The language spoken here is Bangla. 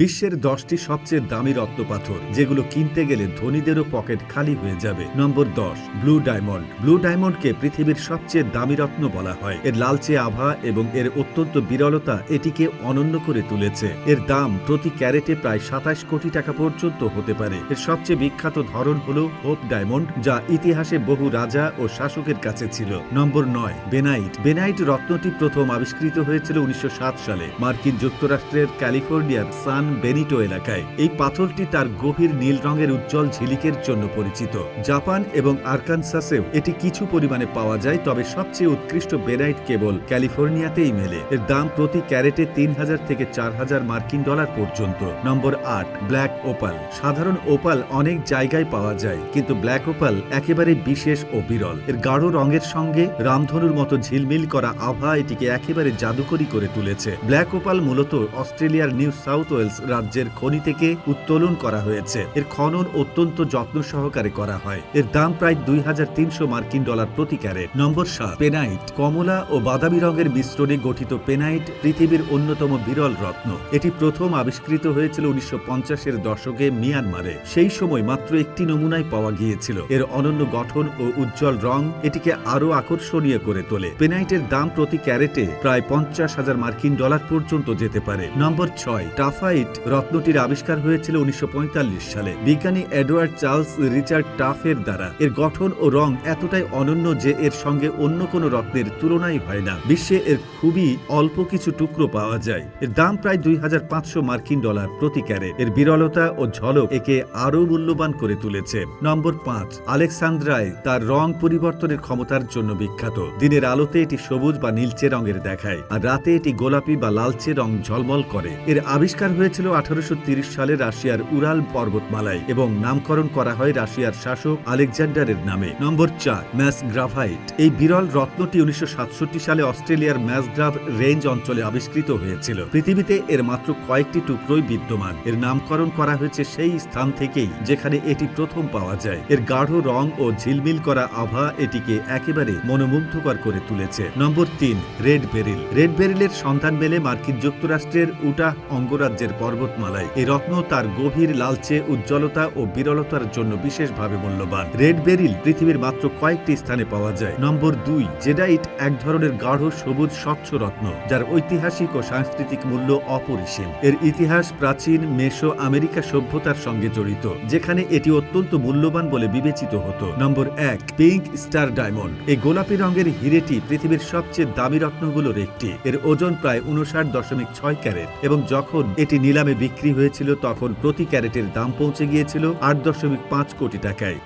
বিশ্বের দশটি সবচেয়ে দামি রত্নপাথর, যেগুলো কিনতে গেলে ধনীদেরও পকেট খালি হয়ে যাবে। নম্বর দশ, ব্লু ডায়মন্ড। ব্লু ডায়মন্ডকে পৃথিবীর সবচেয়ে দামি রত্ন বলা হয়। এর লালচে আভা এবং এর অত্যন্ত বিরলতা এটিকে অনন্য করে তুলেছে। এর দাম প্রতি ক্যারেটে প্রায় সাতাশ কোটি টাকা পর্যন্ত হতে পারে। এর সবচেয়ে বিখ্যাত ধরন হল হোপ ডায়মন্ড, যা ইতিহাসে বহু রাজা ও শাসকের কাছে ছিল। নম্বর নয়, বেনাইট। বেনাইট রত্নটি প্রথম আবিষ্কৃত হয়েছিল উনিশশো সাত সালে। মার্কিন যুক্তরাষ্ট্রের ক্যালিফোর্নিয়ার সান বেনিটো এলাকায়। এই পাথরটি তার গভীর নীল রঙের উজ্জ্বল ঝিলিকের জন্য পরিচিত। জাপান এবং আরকানসাসেও এটি কিছু পরিমাণে পাওয়া যায়, তবে সবচেয়ে উৎকৃষ্ট বেনাইট কেবল ক্যালিফোর্নিয়াতেই মেলে। এর দাম প্রতি ক্যারেটে তিন হাজার থেকে চার হাজার মার্কিন ডলার পর্যন্ত। নম্বর আট, ব্ল্যাক ওপাল। সাধারণ ওপাল অনেক জায়গায় পাওয়া যায়, কিন্তু ব্ল্যাক ওপাল একেবারে বিশেষ ও বিরল। এর গাঢ় রঙের সঙ্গে রামধনুর মতো ঝিলমিল করা আভা এটিকে একেবারে জাদুকরি করে তুলেছে। ব্ল্যাক ওপাল মূলত অস্ট্রেলিয়ার নিউ সাউথ ওয়েলস রাজ্যের খনি থেকে উত্তোলন করা হয়েছে। এর খনন অত্যন্ত যত্ন সহকারে করা হয়। এর দাম প্রায় দুই হাজার তিনশো মার্কিন ডলার প্রতি ক্যারেট। নম্বর সাত, পেনাইট, কমলা ও বাদামি রঙের মিশ্রণে গঠিত পেনাইট পৃথিবীর অন্যতম বিরল রত্ন। এটি প্রথম আবিষ্কৃত হয়েছিল উনিশশো পঞ্চাশের দশকে মিয়ানমারে। সেই সময় মাত্র একটি নমুনায় পাওয়া গিয়েছিল। এর অনন্য গঠন ও উজ্জ্বল রং এটিকে আরও আকর্ষণীয় করে তোলে। পেনাইটের দাম প্রতি ক্যারেটে প্রায় পঞ্চাশ হাজার মার্কিন ডলার পর্যন্ত যেতে পারে। নম্বর ছয় টাফাইট রত্নটির আবিষ্কার হয়েছিল উনিশশো পঁয়তাল্লিশ সালে। বিজ্ঞানী এডওয়ার্ড চার্লস রিচার্ড টাফের দ্বারা। এর গঠন ও রং এতটাই অনন্য যে এর সঙ্গে অন্য কোনো রত্নের তুলনাই হয় না। বিশ্বে এর খুবই অল্প কিছু টুকরো পাওয়া যায়। এর দাম প্রায় দুই হাজার পাঁচশো মার্কিন ডলার প্রতি ক্যারেট। এর বিরলতা ও ঝলক একে আরও মূল্যবান করে তুলেছে। নম্বর পাঁচ আলেকসান্দ্রায় তার রং পরিবর্তনের ক্ষমতার জন্য বিখ্যাত। দিনের আলোতে এটি সবুজ বা নীলচে রঙের দেখায়, আর রাতে এটি গোলাপি বা লালচে রং ঝলমল করে। এর আবিষ্কার হয়েছিল আঠারোশো সালে রাশিয়ার উরাল পর্বতমালায় এবং নামকরণ করা হয় রাশিয়ার শাসক আলেকজান্ডারের নামে। নম্বর চার, ম্যাস গ্রাফাইট। এই বিরল রত্নটি উনিশশো সাতষট্টি সালে অস্ট্রেলিয়ার ম্যাসগ্রাভ রেঞ্জ অঞ্চলে আবিষ্কৃত হয়েছিল। পৃথিবীতে এর মাত্র কয়েকটি টুকরোই বিদ্যমান। এর নামকরণ করা হয়েছে সেই স্থান থেকেই, যেখানে এটি প্রথম পাওয়া যায়। এর গাঢ় রং ও ঝিলমিল করা আভা এটিকে একেবারে মনোমুগ্ধকর করে তুলেছে। নম্বর তিন, রেড বেরিল। রেড বেরিলের সন্ধান মেলে মার্কিন যুক্তরাষ্ট্রের উটা অঙ্গরাজ্যের পর্বতমালায়। এই রত্ন তার গভীর লালচে, উজ্জ্বলতা ও বিরলতার জন্য বিশেষভাবে মূল্যবান। রেড বেরিল পৃথিবীর মাত্র কয়েকটি স্থানে পাওয়া যায়। নম্বর দুই, জেডাইট এক ধরনের গাঢ়, সবুজ, স্বচ্ছ রত্ন, যার ঐতিহাসিক ও সাংস্কৃতিক মূল্য অপরিসীম। এর ইতিহাস প্রাচীন, মেসো, আমেরিকা সভ্যতার সঙ্গে জড়িত, যেখানে এটি অত্যন্ত মূল্যবান বলে বিবেচিত হতো। নম্বর এক, পিঙ্ক স্টার ডায়মন্ড। এই গোলাপি রঙের হিরেটি পৃথিবীর সবচেয়ে দামি রত্নগুলোর একটি। এর ওজন প্রায় উনষাট দশমিক ছয় ক্যারেট এবং যখন এটি নিলামে বিক্রি হয়েছিল তখন প্রতি ক্যারেটের দাম পৌঁছে গিয়েছিল আট দশমিক পাঁচ কোটি টাকায়।